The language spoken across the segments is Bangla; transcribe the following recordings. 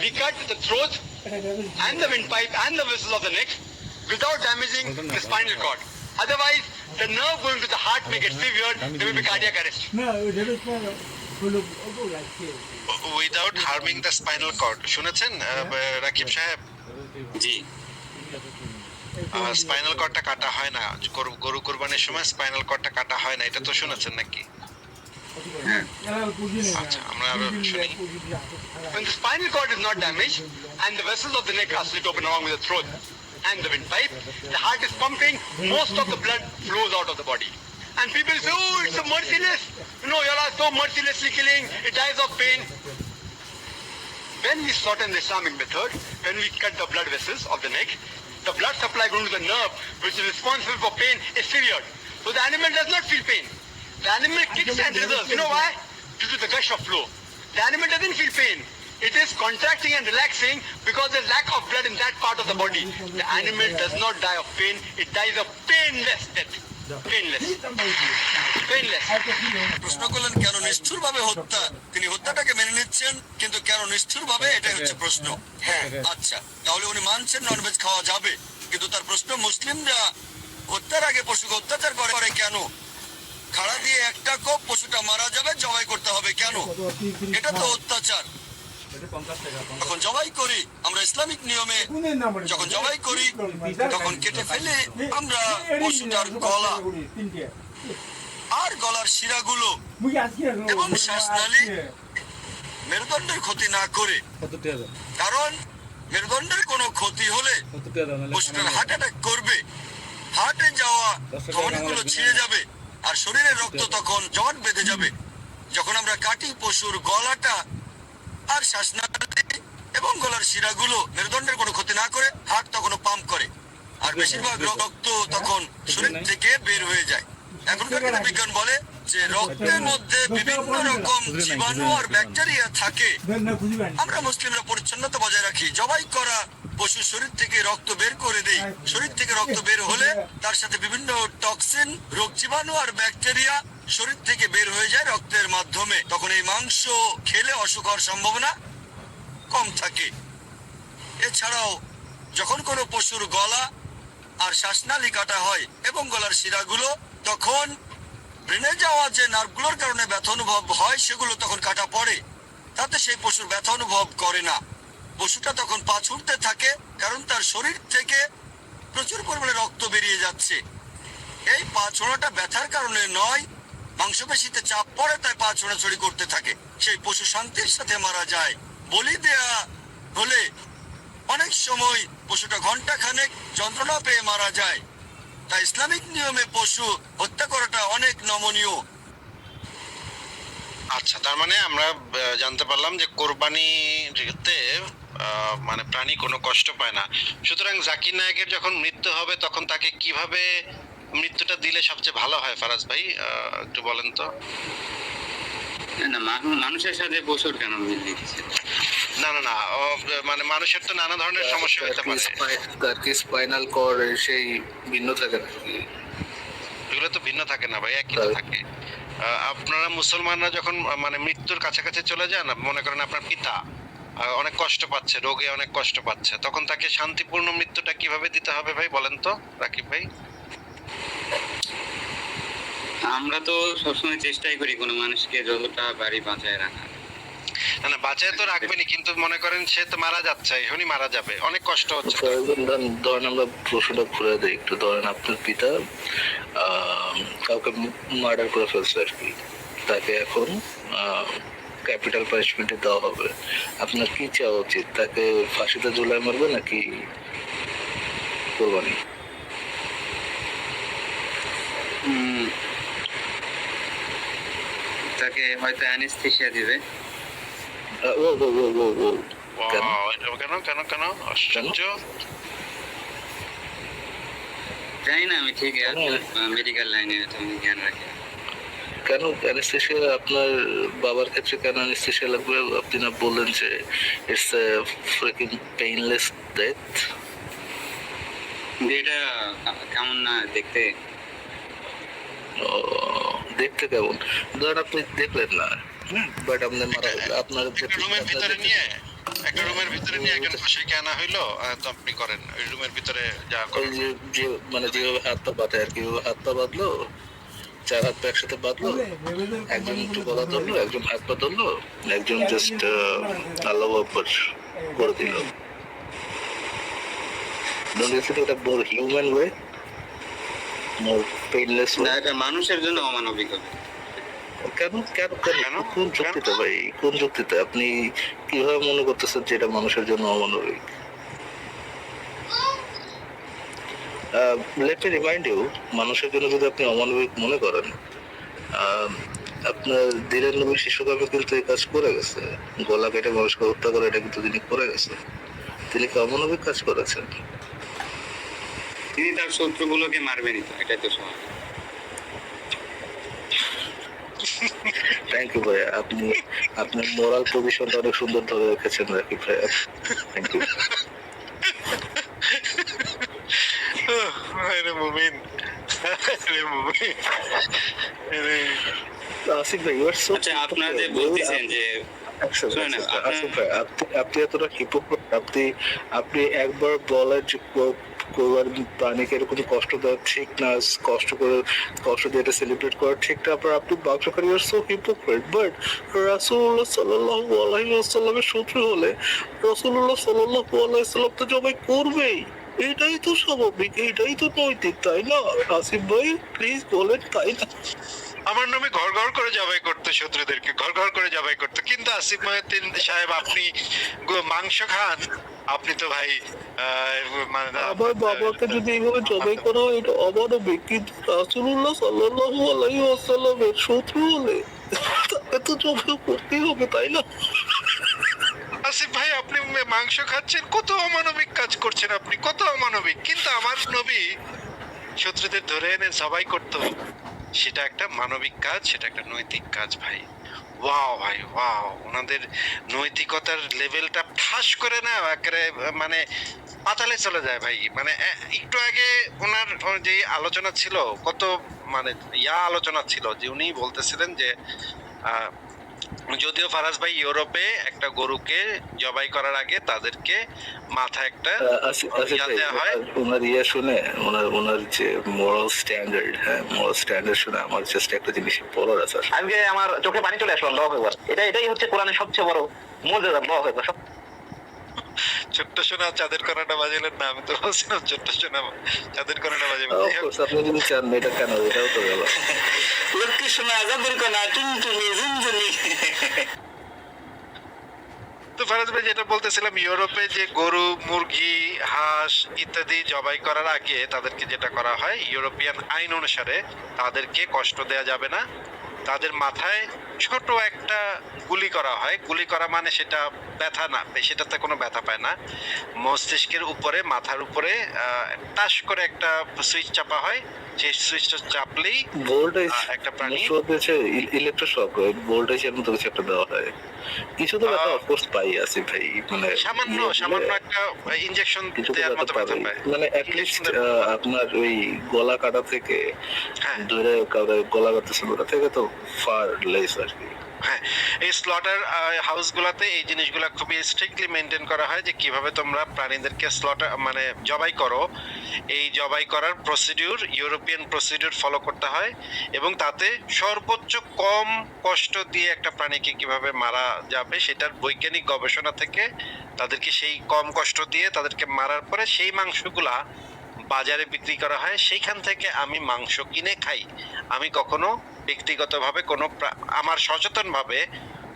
we cut the throat and the windpipe and the vessels of the neck without damaging the spinal cord. Otherwise, the nerve going to the heart may get severed, there may be cardiac arrest. Without harming the spinal cord শুনেছেন রাকিব সাহেব জি স্পাইনাল কর্ডটা কাটা হয় না গরু গরু কোরবানির সময় স্পাইনাল কর্ডটা কাটা হয় না এটা তো শুনেছেন নাকি When the spinal cord is not damaged and the vessels of the neck are slit open along with the throat and the windpipe, the heart is pumping, most of the blood flows out of the body. And people say, oh, it's so merciless. You are so mercilessly killing, it dies of pain. When we shorten the Islamic method, when we cut the blood vessels of the neck, the blood supply going to the nerve, which is responsible for pain, is severed. So the animal does not feel pain. The animal kicks and reserves. You know why? Due to the gush of flow. The animal doesn't feel pain. It is contracting and relaxing because there's lack of blood in that part of the body. The animal does not die of pain, it dies of painless death. Painless. Painless. প্রশ্ন করলেন কেন নিষ্ঠুর ভাবে হত্যা তিনি হত্যাটাকে মেনে নিচ্ছেন কিন্তু কেন নিষ্ঠুর ভাবে এটাই হচ্ছে প্রশ্ন হ্যাঁ আচ্ছা তাহলে উনি মানছেন ননভেজ খাওয়া যাবে কিন্তু তার প্রশ্ন মুসলিমরা হত্যার আগে পশুকে অত্যাচার করে কেন খাড়া দিয়ে একটা কোপ পশুটা মারা যাবে জবাই করতে হবে কেন? এটা তো অত্যাচার। যখন জবাই করি আমরা ইসলামিক নিয়মে যখন জবাই করি তখন কেটে ফেলে আমরা পশুটার গলা। আর গলার শিরাগুলো এবং শ্বাসনালী মেরুদণ্ডের ক্ষতি না করে। কারণ মেরুদণ্ডের কোনো ক্ষতি হলে পশুটার হার্ট অ্যাটাক করবে। হার্টে যাওয়া ধমনীগুলো ছিঁড়ে যাবে। আর শরীরের রক্ত তখন জট বেঁধে যাবে। যখন আমরা কাটি পশুর গলাটা আর শ্বাসনালী এবং গলার শিরাগুলো মেরুদণ্ডের কোনো ক্ষতি না করে হার্ট তখন পাম্প করে। আর বেশিরভাগ রক্ত তখন শরীর থেকে বের হয়ে যায়। এখনকার বিজ্ঞান বলে যে রক্তের মধ্যে বিভিন্ন রকম জীবাণু আর ব্যাকটেরিয়া থাকে, আমরা মুসলিমরা পরিচ্ছন্নতা বজায় রাখি। জবাই করা পশুর শরীর থেকে রক্ত বের করে দেই। শরীর থেকে রক্ত বের হলে তার সাথে বিভিন্ন টক্সিন, রোগ জীবাণু আর ব্যাকটেরিয়া শরীর থেকে বের হয়ে যায় রক্তের মাধ্যমে। তখন এই মাংস খেলে অসুখ হওয়ার সম্ভাবনা কম থাকে। এছাড়াও যখন কোনো পশুর গলা আর শ্বাসনালী কাটা হয় এবং গলার শিরাগুলো, তখন ব্রেনে যাওয়া যে নার্ভগুলোর কারণে ব্যথা অনুভব হয়, সেগুলো তখন কাটা পড়ে। তাতে সেই পশুর ব্যথা অনুভব করে না। পশুটা তখন পা ছুটতে থাকে, কারণ তার শরীর থেকে প্রচুর পরিমাণে রক্ত বেরিয়ে যাচ্ছে। এই পা ছোড়াটা ব্যথার কারণে নয়, মাংসপেশিতে চাপ পড়ে তাই পা ছোড়াছড়ি করতে থাকে। সেই পশু শান্তির সাথে মারা যায়। বলি দেয়া হলে অনেক সময় পশুটা ঘণ্টা খানেক যন্ত্রণা পেয়ে মারা যায়। তাই ইসলামিক নিয়মে পশু হত্যা করাটা অনেক নমনীয়। আচ্ছা তার মানে আমরা জানতে পারলাম যে কোরবানিতে মানে প্রাণী কোনো কষ্ট পায় না। সুতরাং জাকির নায়কের যখন মৃত্যু হবে তখন তাকে কীভাবে মৃত্যুটা দিলে সবচেয়ে ভালো হয়? ফারাজ ভাই একটু বলেন তো। না মানুষের সাথে পশুর কেন মিল দিচ্ছে? না না না মানে মানুষের তো নানা ধরনের সমস্যা হতে পারে। তার কি স্পাইনাল কর্ড সেই ভিন্ন থাকে এগুলো তো ভিন্ন থাকে না ভাই একই তো থাকে। আপনারা মুসলমানরা যখন মানে মৃত্যুর কাছাকাছি চলে যান মনে করেন আপনার পিতা অনেক কষ্ট পাচ্ছে রোগে অনেক কষ্ট পাচ্ছে তখন তাকে শান্তিপূর্ণ মৃত্যুটা কীভাবে দিতে হবে ভাই বলেন তো রাকিব ভাই? আমরা তো সবসময় চেষ্টাই করি কোনো মানুষকে যতটা বাড়ি বাঁচায় রাখা না না বাঁচায় তো রাখবেনি কিন্তু মনে করেন সে তো মারা যাচ্ছে এখনই মারা যাবে। অনেক কষ্ট হচ্ছে। ধরেন আমরা প্রশ্নটা ঘুরে দিই একটু ধরেন আপনার পিতা কাউকে মার্ডার করে ফেলছে আর কি। তাকে এখন ক্যাপিটাল পানিশমেন্টে দেওয়া হবে। আপনার কি চাওয়া উচিত? তাকে ফাঁসিতে ঝুলাই মারবে নাকি কোরবানি? তাকে হয়তো অ্যানেস্থেশিয়া দিবে। ও ও ও ও ও কেন? Wow, এটা কেন কেন কেন আশ্চর্য জানি না আমি ঠিক? মেডিকেল লাইনে আমি জ্ঞান রাখি কেন অ্যানেস্থেশিয়া আপনার বাবার ক্ষেত্রে কেন অ্যানেস্থেশিয়া লাগবে? আপনি না বললেন যে it's a freaking painless death এটা কেমন না দেখতে? দেখতে কেমন? ধরেন আপনি দেখলেন না। বাট আপনি মারা আপনার রুমের ভিতরে নিয়ে একটা রুমের ভিতরে নিয়ে একজন আনা হইল তো আপনি করেন ওই রুমের ভিতরে যা করেন যে যে মানে যেভাবে হাত পা বাঁধে আর কি ওইভাবে হাত পা বাঁধলো চার হাত পা একসাথে বাঁধলো একজন একটু গলা ধরলো একজন হাত পা ধরলো একজন জাস্ট আল্লাহ আকবর করে দিল human way? More painless না? এটা মানুষের জন্য অমানবিক হবে কেন কেন কেন কেন? যুক্তিতে ভাই? কোন যুক্তিতে? আপনি কীভাবে মনে করতেছেন যে এটা মানুষের জন্য অমানবিক? লেট মি রিমাইন্ড ইউ মানুষের জন্য যদি আপনি অমানবিক মনে করেন আপনার ধীরেন নবী শিশুকামে কিন্তু এই কাজ করে গেছে। গলা কেটে মানুষকে হত্যা করে এটা কিন্তু তিনি করে গেছে। তিনি কি অমানবিক কাজ করেছেন? তিনি তার শত্রুগুলোকে মারবেনই তো এটাই তো স্বাভাবিক। থ্যাংক ইউ ভাই আপনি আপনার মোরাল পজিশনটা অনেক সুন্দর ধরে রেখেছেন রাকিব ভাই থ্যাংক ইউ আরে মুমিন। আরে মুমিন। আরে। আসিফ ভাই ইউ আর সো আচ্ছা আপনারা যে বলতেছেন আপনি আপনি এতটা হিপোক্রেট আপনি আপনি একবার বলার প্রাণীকে এরকম কষ্ট দেওয়া ঠিক না, কষ্ট করে, কষ্ট দিয়ে এটা সেলিব্রেট করা ঠিক না। আপনার আপনি বাক্স করি আর সো হিপোক্রেট বাট রাসূলুল্লাহ সাল্লাল্লাহু আলাইহি শত্রু হলে রাসূলুল্লাহ সাল্লাল্লাহু আলাইহি ওয়াসাল্লাম তো জবাই করবেই। এটাই তো স্বাভাবিক, এটাই তো নৈতিক, তাই না? আসিফ ভাই প্লিজ বলেন, তাই না? আমার নামে ঘর ঘর করে করতো শত্রুদেরকে ঘর ঘর করে জবাই করতো। কিন্তু আসিফ মহিউদ্দিন সাহেব আপনি মাংস খান আপনি তো ভাই মানে বাবাকে যদি এইভাবে জবাই করা এটা অমানবিক কিন্তু রাসূলুল্লাহ সাল্লাল্লাহু আলাইহি ওয়াসাল্লামের শত্রু হলে তাকে তো জবাই করতেই হবে তাই না? আসিফ ভাই আপনি মাংস খাচ্ছেন কত অমানবিক কাজ করছেন আপনি কত অমানবিক। কিন্তু আমার নবী শত্রুদের ধরে এনে সবাই করতো। সেটা একটা মানবিক কাজ, সেটা একটা নৈতিক কাজ ভাই। ওয়াও ভাই, ওয়াও। ওনাদের নৈতিকতার লেভেলটা ফাঁস করে না, একেবারে মানে পাতালে চলে যায় ভাই। মানে একটু আগে ওনার যে আলোচনা ছিল, কত মানে ইয়া আলোচনা ছিল, যে উনি বলতেছিলেন যে যদিও ফারাজ ভাই ইউরোপে একটা গরুকে জবাই করার আগে তাদেরকে মাথা একটা ইয়া হয়। ওনার ইয়ে শুনে ওনার ওনার যে মোরাল স্ট্যান্ডার্ড হ্যাঁ মোরাল স্ট্যান্ডার্ড শুনে আমার জাস্ট একটা জিনিস বলার আছে। আমি আমার চোখে পানি চলে আসলো আল্লাহু এটা এটাই হচ্ছে কোরআনের সবচেয়ে বড় মজাদার আল্লাহু হয়ে সব ছোট্ট সোনা চাঁদের বাজালেন না আমি তো বলছিলাম ছোট্ট সোনা চাঁদের বাজাবেন আপনি যদি চান এটা কেন? এটাও তো গেল লক্ষ্মী টুনটুনি ঝুনঝুনি। তো ফারাজ ভাই যেটা বলতেছিলাম ইউরোপে যে গরু মুরগি হাঁস ইত্যাদি জবাই করার আগে তাদেরকে যেটা করা হয় ইউরোপিয়ান আইন অনুসারে তাদেরকে কষ্ট দেওয়া যাবে না। তাদের মাথায় ছোট একটা গুলি করা হয়। গুলি করা মানে সেটা ব্যথা না সেটাতে কোনো ব্যথা পায় না। মস্তিষ্কের উপরে মাথার উপরে টাস করে একটা সুইচ চাপা হয়। সেই সুইচটা চাপলেই একটা প্রাণী- ইলেকট্রোশক ভোল্টেজ এর মতো কিছু একটা দেওয়া হয়। কিছু তো ব্যথা অফকোর্স পাই আসি ভাই মানে সামান্য সামান্য একটা ইনজেকশন কিছু দেওয়ার মতো ব্যথা পায়। মানে অ্যাটলিস্ট আপনার ওই গলা কাটা থেকে হ্যাঁ। ধরে গলা কাটতেছে ওটা থেকে তো ফার লেস আর কি। হ্যাঁ এই স্লটার হাউসগুলোতে এই জিনিসগুলো খুবই স্ট্রিক্টলি মেনটেন করা হয় যে কীভাবে তোমরা প্রাণীদেরকে স্লটার মানে জবাই করো। এই জবাই করার প্রসিডিউর ইউরোপিয়ান প্রসিডিউর ফলো করতে হয় এবং তাতে সর্বোচ্চ কম কষ্ট দিয়ে একটা প্রাণীকে কীভাবে মারা যাবে সেটার বৈজ্ঞানিক গবেষণা থেকে তাদেরকে সেই কম কষ্ট দিয়ে তাদেরকে মারার পরে সেই মাংসগুলা বাজারে বিক্রি করা হয়, সেইখান থেকে আমি মাংস কিনে খাই। আমি কখনো ব্যক্তিগতভাবে কোনো আমার সচেতনভাবে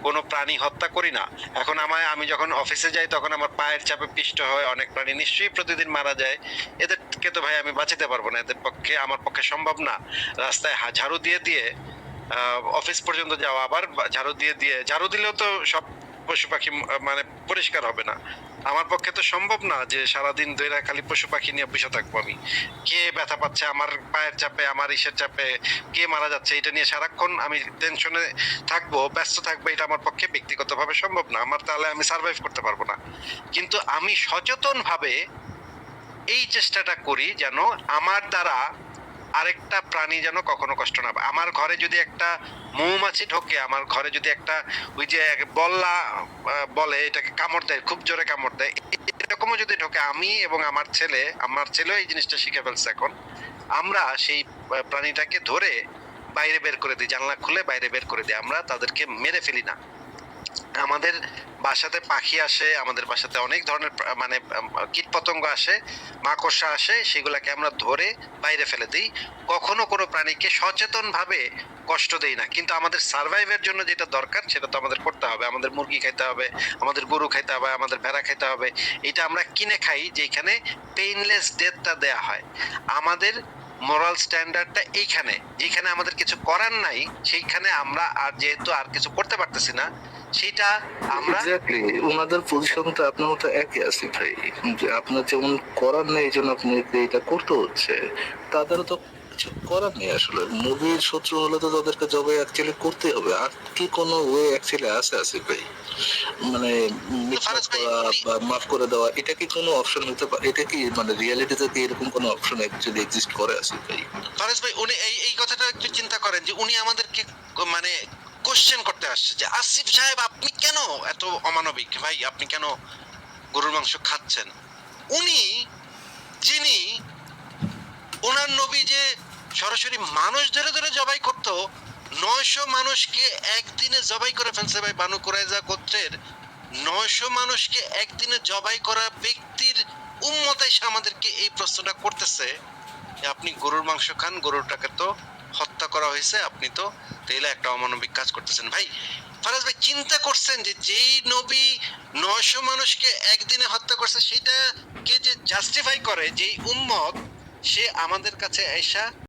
কোনো প্রাণী হত্যা করি না। এখন আমায়, আমি যখন অফিসে যাই, তখন আমার পায়ের চাপে পিষ্ট হয়, অনেক প্রাণী নিশ্চয়ই প্রতিদিন মারা যায়। এদেরকে তো ভাই আমি বাঁচাতে পারব না, এদের পক্ষে, আমার পক্ষে সম্ভব না। রাস্তায় ঝাড়ু দিয়ে দিয়ে অফিস পর্যন্ত যাওয়া, আবার ঝাড়ু দিয়ে দিয়ে, ঝাড়ু দিলেও তো সব পশু পাখি মানে পরিষ্কার হবে না। আমার পক্ষে তো সম্ভব না যে সারাদিন ধরে খালি পশু পাখি নিয়ে বসে থাকব আমি। কে ব্যথা পাচ্ছে আমার পায়ের চাপে, আমার ইসের চাপে, কে মারা যাচ্ছে এটা নিয়ে সারাক্ষণ আমি টেনশনে থাকব, ব্যস্ত থাকব, এটা আমার পক্ষে ব্যক্তিগতভাবে সম্ভব না। আমার তাহলে আমি সার্ভাইভ করতে পারব না। কিন্তু আমি সচেতনভাবে এই চেষ্টাটা করি যেন আমার দ্বারা আরেকটা প্রাণী যেন কখনো কষ্ট না পায়। আমার ঘরে যদি একটা মৌমাছি ঢোকে, আমার ঘরে যদি একটা ওই যে বল্লা বলে, এটাকে কামড় দেয়, খুব জোরে কামড় দেয়, এরকমও যদি ঢোকে, আমি এবং আমার ছেলে, আমার ছেলেও এই জিনিসটা শিখে ফেলছে এখন, আমরা সেই প্রাণীটাকে ধরে বাইরে বের করে দিই, জানলা খুলে বাইরে বের করে দিই, আমরা তাদেরকে মেরে ফেলি না। আমাদের বাসাতে পাখি আসে, আমাদের বাসাতে অনেক ধরনের মানে কীট পতঙ্গ আসে, মাকড়সা আসে, সেগুলাকে আমরা ধরে বাইরে ফেলে দিই। কখনো কোনো প্রাণীকে সচেতনভাবে কষ্ট দেই না। কিন্তু আমাদের সার্ভাইভের জন্য যেটা দরকার, সেটা তো আমাদের করতে হবে। আমাদের মুরগি খাইতে হবে, আমাদের গরু খাইতে হবে, আমাদের ভেড়া খাইতে হবে। এটা আমরা কিনে খাই যেখানে পেইনলেস ডেথটা দেয়া হয়। আমাদের মোরাল স্ট্যান্ডার্ডটা এইখানে। যেখানে আমাদের কিছু করার নাই, সেইখানে আমরা আর যেহেতু আর কিছু করতে পারতেছি না সেটা আমরা ওনাদের পজিশন তো আপনার মতো একই আছে ভাই। আপনার যেমন করার নেই এই জন্য আপনি এটা করতে হচ্ছে তাদেরও তো কিছু করার নেই আসলে। মুভির শত্রু হলে তো তাদেরকে জবে অ্যাকচুয়ালি করতে হবে। আর কি কোনো ওয়ে অ্যাকচুয়ালি আছে আছে ভাই? মানে বা মাফ করে দেওয়া এটা কি কোনো অপশন হতে পারে? এটা কি মানে রিয়ালিটিতে কি এরকম কোনো অপশন অ্যাকচুয়ালি এক্সিস্ট করে আছে ভাই? ফারেজ ভাই উনি এই এই কথাটা একটু চিন্তা করেন যে উনি আমাদেরকে মানে কোশ্চেন করতে আসছে যে, আসিফ সাহেব, আপনি কেন এত অমানবিক? ভাই, আপনি কেন গরুর মাংস খাচ্ছেন? উনি, যিনি ওনার নবী যে সরাসরি মানুষ ধরে ধরে জবাই করত, নয়শো মানুষকে একদিনে জবাই করে ফেলছে ভাই, বানু কুরাইজা গোত্রের নয়শো মানুষকে একদিনে জবাই করা ব্যক্তির উম্মত এসে আমাদেরকে এই প্রশ্নটা করতেছে যে, আপনি গরুর মাংস খান গরুটাকে তো হত্যা করা হয়েছে, আপনি তো তাইলে একটা অমানবিক কাজ করতেছেন। ভাই, ফারাজ ভাই চিন্তা করছেন যে যেই নবী নয়শো মানুষকে একদিনে হত্যা করছে সেটাকে যে জাস্টিফাই করে? যেই উম্মত, সে আমাদের কাছে এসা